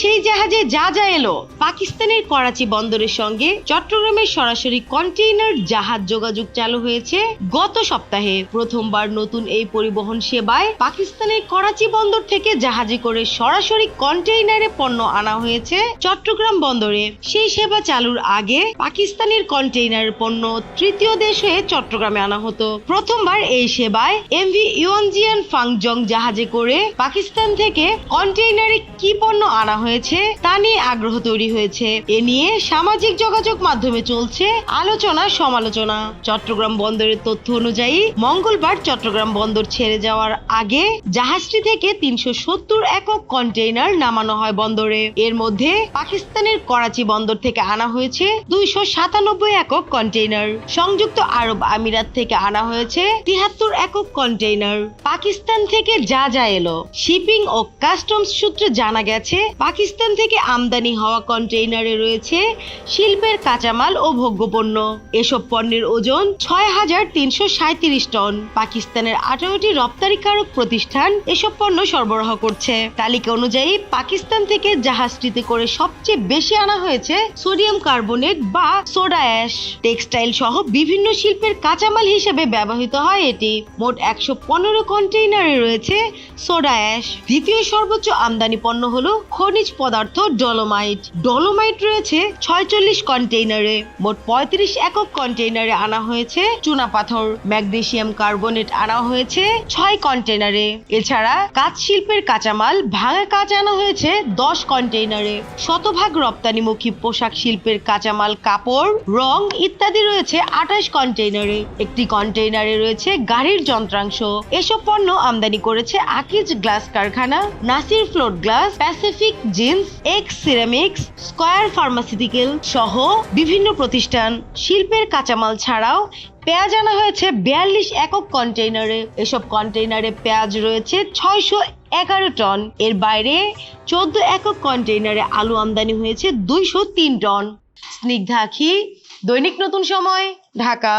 সেই জাহাজে যা যা এলো, পাকিস্তানের করাচি বন্দরের সঙ্গে চট্টগ্রামের সরাসরি কন্টেইনার জাহাজ যোগাযোগ চালু হয়েছে গত সপ্তাহে। প্রথমবার নতুন এই পরিবহন সেবায় পাকিস্তানের করাচি বন্দর থেকে জাহাজে করে সরাসরি কন্টেইনারে পণ্য আনা হয়েছে চট্টগ্রাম বন্দরে। সেই সেবা চালুর আগে পাকিস্তানের কন্টেইনার পণ্য তৃতীয় দেশ হয়ে চট্টগ্রামে আনা হতো। প্রথমবার এই সেবায় এমভি ইউএনজিয়ান ফাংজং জাহাজে করে পাকিস্তান থেকে কন্টেইনারে কি পণ্য আনা হয়েছে, তা নিয়ে আগ্রহ তৈরি হয়েছে। এ নিয়ে সামাজিক যোগাযোগ মাধ্যমে চলছে আলোচনা সমালোচনা। চট্টগ্রাম বন্দরের তথ্য অনুযায়ী, মঙ্গলবার চট্টগ্রাম বন্দর ছেড়ে যাওয়ার আগে জাহাজটি থেকে তিনশো সত্তর একক কন্টেইনার নামানো হয় বন্দরে। এর মধ্যে পাকিস্তানের করাচি বন্দর থেকে আনা হয়েছে দুইশো সাতানব্বই একক কন্টেইনার। সংযুক্ত আরব আমিরাত থেকে আনা হয়েছে তিহাত্তর একক কন্টেইনার। পাকিস্তান থেকে যা যা এলো। শিপিং ও কাস্টমস সূত্রে জানা গেছে পাকিস্তান থেকে আমদানি হওয়া কন্টেইনারে রয়েছে শিল্পের কাঁচামাল ও ভোগ্যপণ্য। এসব পণ্যের ওজন ছয় হাজার তিনশো সাঁত্রিশ টন। পাকিস্তানের আঠারোটি রপ্তানিকারক প্রতিষ্ঠান এসব পণ্য সরবরাহ করছে। তালিকা অনুযায়ী পাকিস্তান থেকে জাহাজটিতে করে সবচেয়ে বেশি আনা হয়েছে সোডিয়াম কার্বনেট বা সোডা অ্যাশ। টেক্সটাইল সহ বিভিন্ন শিল্পের কাঁচামাল হিসেবে ব্যবহৃত হয় এটি। মোট একশো পনেরো কন্টেইনারে রয়েছে সোডা অ্যাশ। দ্বিতীয় সর্বোচ্চ আমদানি পণ্য হলো খনিজ পদার্থ ডলোমাইট। ডলোমাইট রয়েছে ছয়চল্লিশ কন্টেইনারে। মোট পঁয়ত্রিশ একক কন্টেইনারে আনা হয়েছে চুনা পাথর। ম্যাগনেসিয়াম কার্বনেট আনা হয়েছে ছয় কন্টেইনারে। এছাড়া কাঁচ শিল্পের কাঁচামাল ভাঙা কাঁচ আনা হয়েছে দশ কন্টেইনারে। শতভাগ রপ্তানিমুখী পোশাক শিল্পের কাঁচামাল, কাপড়, রং ইত্যাদি রয়েছে আঠাশ কন্টেইনারে। একটি কন্টেইনারে রয়েছে গাড়ির যন্ত্রাংশ। এসব পণ্য আমদানি করেছে আকিজ গ্লাস কারখানা, Nasir float glass, Pacific jeans, X, ceramics, Square pharmaceutical সহ বিভিন্ন প্রতিষ্ঠান। শিল্পের কাঁচামাল ছাড়াও পেঁয়াজ আনা হয়েছে বিয়াল্লিশ একক কন্টেইনারে। এসব কন্টেইনারে পেঁয়াজ রয়েছে ছয়শো এগারো টন। এর বাইরে চোদ্দ একক কন্টেইনারে আলু আমদানি হয়েছে দুইশো তিন টন। স্নিগ্ধা আখি, দৈনিক নতুন সময়, ঢাকা।